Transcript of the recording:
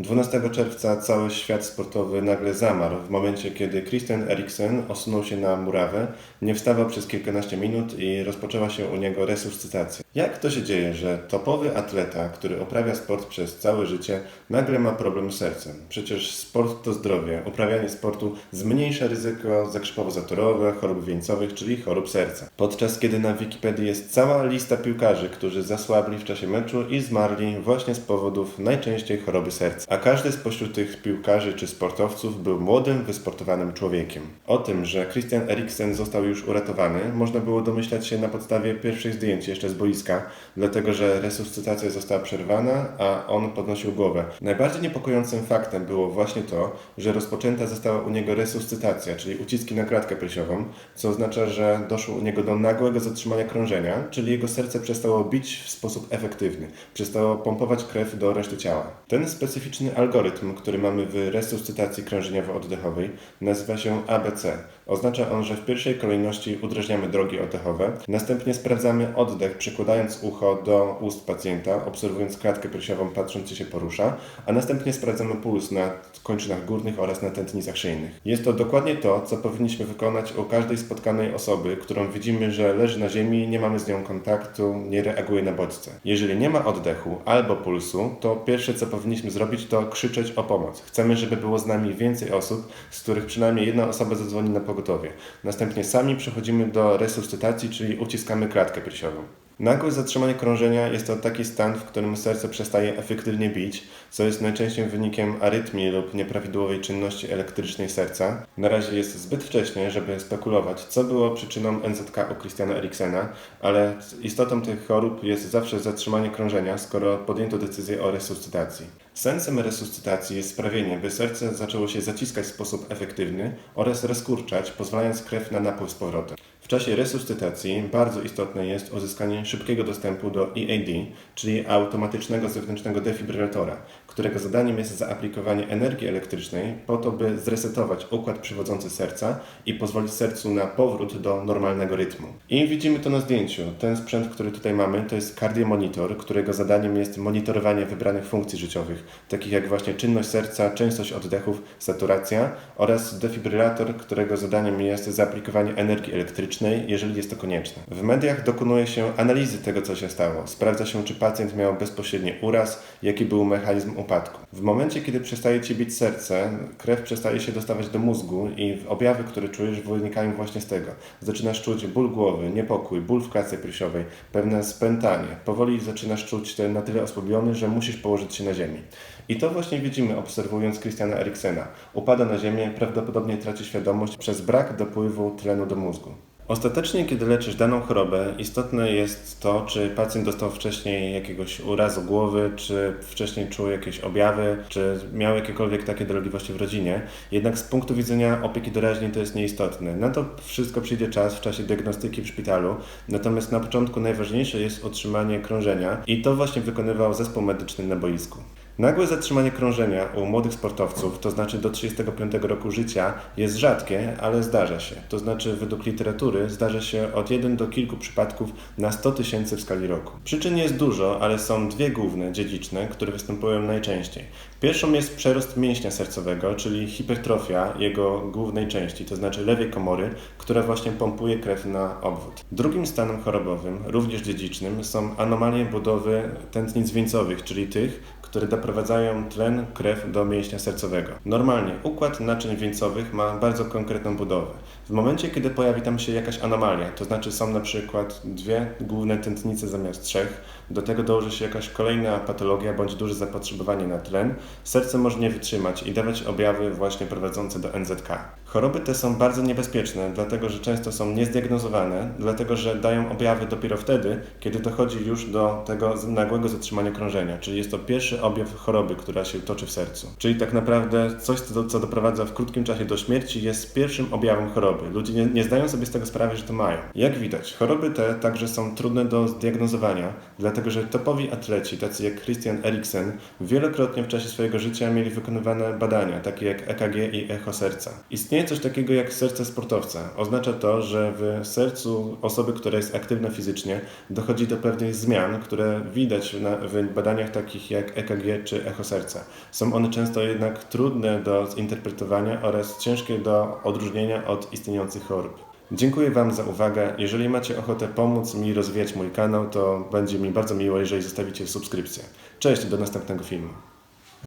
12 czerwca cały świat sportowy nagle zamarł w momencie, kiedy Christian Eriksen osunął się na murawę, nie wstawał przez kilkanaście minut i rozpoczęła się u niego resuscytacja. Jak to się dzieje, że topowy atleta, który uprawia sport przez całe życie, nagle ma problem z sercem? Przecież sport to zdrowie. Uprawianie sportu zmniejsza ryzyko zakrzepowo-zatorowe, chorób wieńcowych, czyli chorób serca. Podczas kiedy na Wikipedii jest cała lista piłkarzy, którzy zasłabli w czasie meczu i zmarli właśnie z powodów najczęściej choroby serca. A każdy spośród tych piłkarzy czy sportowców był młodym, wysportowanym człowiekiem. O tym, że Christian Eriksen został już uratowany, można było domyślać się na podstawie pierwszych zdjęć jeszcze z boiska, dlatego że resuscytacja została przerwana, a on podnosił głowę. Najbardziej niepokojącym faktem było właśnie to, że rozpoczęta została u niego resuscytacja, czyli uciski na klatkę piersiową, co oznacza, że doszło u niego do nagłego zatrzymania krążenia, czyli jego serce przestało bić w sposób efektywny, przestało pompować krew do reszty ciała. Ten specyficzny algorytm, który mamy w resuscytacji krążeniowo-oddechowej, nazywa się ABC. Oznacza on, że w pierwszej kolejności udrażniamy drogi oddechowe, następnie sprawdzamy oddech, przykładając ucho do ust pacjenta, obserwując klatkę piersiową, patrząc czy się porusza, a następnie sprawdzamy puls na kończynach górnych oraz na tętnicach szyjnych. Jest to dokładnie to, co powinniśmy wykonać u każdej spotkanej osoby, którą widzimy, że leży na ziemi, nie mamy z nią kontaktu, nie reaguje na bodźce. Jeżeli nie ma oddechu albo pulsu, to pierwsze co powinniśmy zrobić to krzyczeć o pomoc. Chcemy, żeby było z nami więcej osób, z których przynajmniej jedna osoba zadzwoni na pogotowie. Następnie sami przechodzimy do resuscytacji, czyli uciskamy klatkę piersiową. Nagłe zatrzymanie krążenia jest to taki stan, w którym serce przestaje efektywnie bić, co jest najczęściej wynikiem arytmii lub nieprawidłowej czynności elektrycznej serca. Na razie jest zbyt wcześnie, żeby spekulować, co było przyczyną NZK u Christiana Eriksena, ale istotą tych chorób jest zawsze zatrzymanie krążenia, skoro podjęto decyzję o resuscytacji. Sensem resuscytacji jest sprawienie, by serce zaczęło się zaciskać w sposób efektywny oraz rozkurczać, pozwalając krew na napływ z powrotem. Czasie resuscytacji bardzo istotne jest uzyskanie szybkiego dostępu do EAD, czyli automatycznego zewnętrznego defibrylatora, którego zadaniem jest zaaplikowanie energii elektrycznej po to, by zresetować układ przywodzący serca i pozwolić sercu na powrót do normalnego rytmu. I widzimy to na zdjęciu. Ten sprzęt, który tutaj mamy, to jest kardiomonitor, którego zadaniem jest monitorowanie wybranych funkcji życiowych, takich jak właśnie czynność serca, częstość oddechów, saturacja oraz defibrylator, którego zadaniem jest zaaplikowanie energii elektrycznej, jeżeli jest to konieczne. W mediach dokonuje się analizy tego, co się stało. Sprawdza się, czy pacjent miał bezpośredni uraz, jaki był mechanizm upadku. W momencie, kiedy przestaje ci bić serce, krew przestaje się dostawać do mózgu i objawy, które czujesz, wynikają właśnie z tego. Zaczynasz czuć ból głowy, niepokój, ból w klatce piersiowej, pewne spętanie. Powoli zaczynasz czuć się na tyle osłabiony, że musisz położyć się na ziemi. I to właśnie widzimy, obserwując Christiana Eriksena. Upada na ziemię, prawdopodobnie traci świadomość przez brak dopływu tlenu do mózgu. Ostatecznie, kiedy leczysz daną chorobę, istotne jest to, czy pacjent dostał wcześniej jakiegoś urazu głowy, czy wcześniej czuł jakieś objawy, czy miał jakiekolwiek takie dolegliwości w rodzinie. Jednak z punktu widzenia opieki doraźnej to jest nieistotne. Na to wszystko przyjdzie czas w czasie diagnostyki w szpitalu, natomiast na początku najważniejsze jest utrzymanie krążenia i to właśnie wykonywał zespół medyczny na boisku. Nagłe zatrzymanie krążenia u młodych sportowców, to znaczy do 35 roku życia, jest rzadkie, ale zdarza się. To znaczy, według literatury, zdarza się od 1 do kilku przypadków na 100 tysięcy w skali roku. Przyczyn jest dużo, ale są dwie główne, dziedziczne, które występują najczęściej. Pierwszą jest przerost mięśnia sercowego, czyli hipertrofia jego głównej części, to znaczy lewej komory, która właśnie pompuje krew na obwód. Drugim stanem chorobowym, również dziedzicznym, są anomalie budowy tętnic wieńcowych, czyli tych, które doprowadzają tlen, krew do mięśnia sercowego. Normalnie układ naczyń wieńcowych ma bardzo konkretną budowę. W momencie, kiedy pojawi tam się jakaś anomalia, to znaczy są na przykład dwie główne tętnice zamiast trzech, do tego dołoży się jakaś kolejna patologia bądź duże zapotrzebowanie na tlen, serce może nie wytrzymać i dawać objawy właśnie prowadzące do NZK. Choroby te są bardzo niebezpieczne, dlatego że często są niezdiagnozowane, dlatego że dają objawy dopiero wtedy, kiedy dochodzi już do tego nagłego zatrzymania krążenia, czyli jest to pierwszy objaw choroby, która się toczy w sercu. Czyli tak naprawdę coś, co, doprowadza w krótkim czasie do śmierci, jest pierwszym objawem choroby. Ludzie nie, nie zdają sobie z tego sprawy, że to mają. Jak widać, choroby te także są trudne do zdiagnozowania, dlatego że topowi atleci, tacy jak Christian Eriksen, wielokrotnie w czasie swojego życia mieli wykonywane badania, takie jak EKG i echo serca. Istnieje coś takiego jak serce sportowca. Oznacza to, że w sercu osoby, która jest aktywna fizycznie, dochodzi do pewnych zmian, które widać na, w badaniach takich jak EKG czy echo serca. Są one często jednak trudne do zinterpretowania oraz ciężkie do odróżnienia od istniejących. Dziękuję Wam za uwagę. Jeżeli macie ochotę pomóc mi rozwijać mój kanał, to będzie mi bardzo miło, jeżeli zostawicie subskrypcję. Cześć, do następnego filmu.